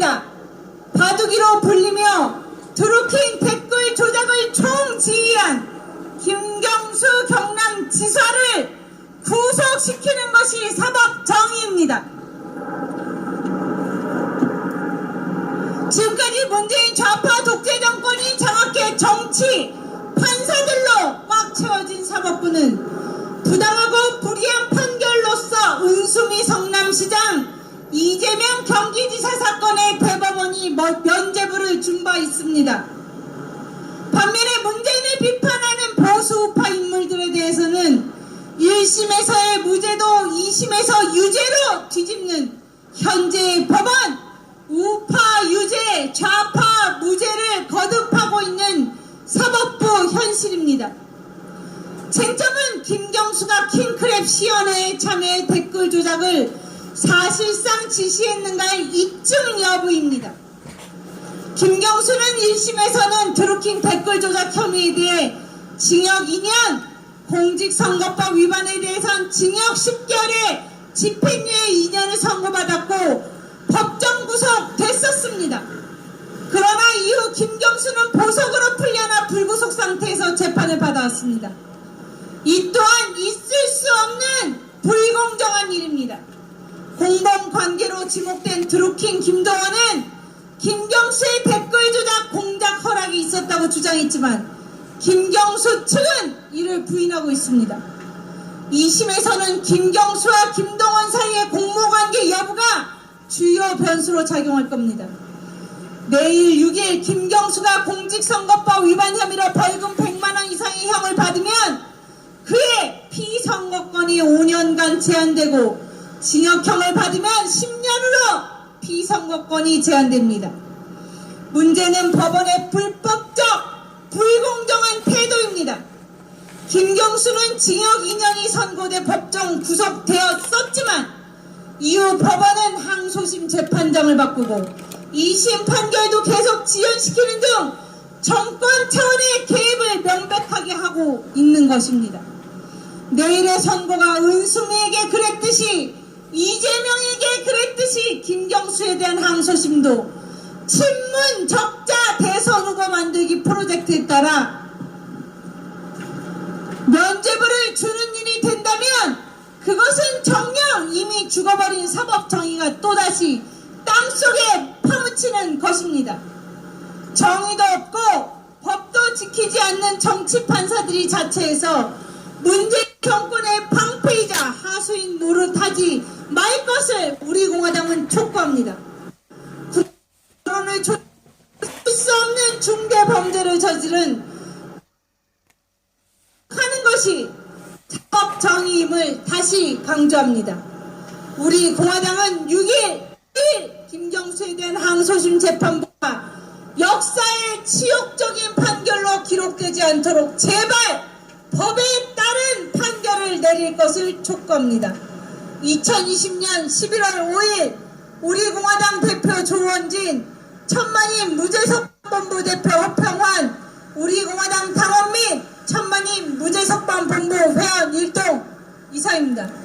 있습니다. 바둑이로 불리며 드루킹 댓글 조작을 총지휘한 김경수 경남 지사를 구속시키는 것이 사법 정의입니다. 지금까지 문재인 좌파 독재 정권이 장악해 정치, 판사들로 꽉 채워진 사법부는 불이한 있습니다. 반면에 문재인을 비판하는 보수 우파 인물들에 대해서는 1심에서의 무죄도 2심에서 유죄로 뒤집는 현재의 법원 우파 유죄 좌파 무죄를 거듭하고 있는 사법부 현실입니다. 쟁점은 김경수가 킹크랩 시연회에 참여해 댓글 조작을 사실상 지시했는가의 입증 여부입니다. 김경수는 1심에서는 드루킹 댓글 조작 혐의에 대해 징역 2년, 공직선거법 위반에 대해선 징역 10개월에 집행유예 2년을 선고받았고 법정 구속됐었습니다. 그러나 이후 김경수는 보석으로 풀려나 불구속 상태에서 재판을 받아왔습니다. 이 또한 있을 수 없는 불공정한 일입니다. 공범 관계로 지목된 드루킹 김경수의 댓글 조작 공작 허락이 있었다고 주장했지만 김경수 측은 이를 부인하고 있습니다. 2심에서는 김경수와 김동원 사이의 공모관계 여부가 주요 변수로 작용할 겁니다. 내일 6일 김경수가 공직선거법 위반 혐의로 벌금 100만원 이상의 형을 받으면 그의 피선거권이 5년간 제한되고 징역형을 받으면 10년으로 피선거권이 제한됩니다. 문제는 법원의 불법적 불공정한 태도입니다. 김경수는 징역 2년이 선고돼 법정 구속되었었지만 이후 법원은 항소심 재판장을 바꾸고 2심 판결도 계속 지연시키는 등 정권 차원의 개입을 명백하게 하고 있는 것입니다. 내일의 선고가 은수미에게 그랬듯이 이재명에게 그랬듯이 김경수에 대한 항소심도 친문 적자 대선 후보 만들기 프로젝트에 따라 면죄부를 주는 일이 된다면 그것은 정녕 이미 죽어버린 사법 정의가 또다시 땅속에 파묻히는 것입니다. 정의도 없고 법도 지키지 않는 정치 판사들이 자체해서 문재인 정권의 방패이자 하수인 노릇하지 말 것을 우리 공화당은 촉구합니다. 국론을 조수 없는 중대 범죄를 저지른 하는 것이 사법 정의임을 다시 강조합니다. 우리 공화당은 6일 1일 김경수에 대한 항소심 재판부가 역사의 치욕적인 판결로 기록되지 않도록 제발 법에 따른 판결을 내릴 것을 촉구합니다. 2020년 11월 5일 우리 공화당 대표 조원진, 천만인 무죄석반 본부 대표 허평환, 우리 공화당 당원 및 천만인 무죄석반본부 회원 일동 이사입니다.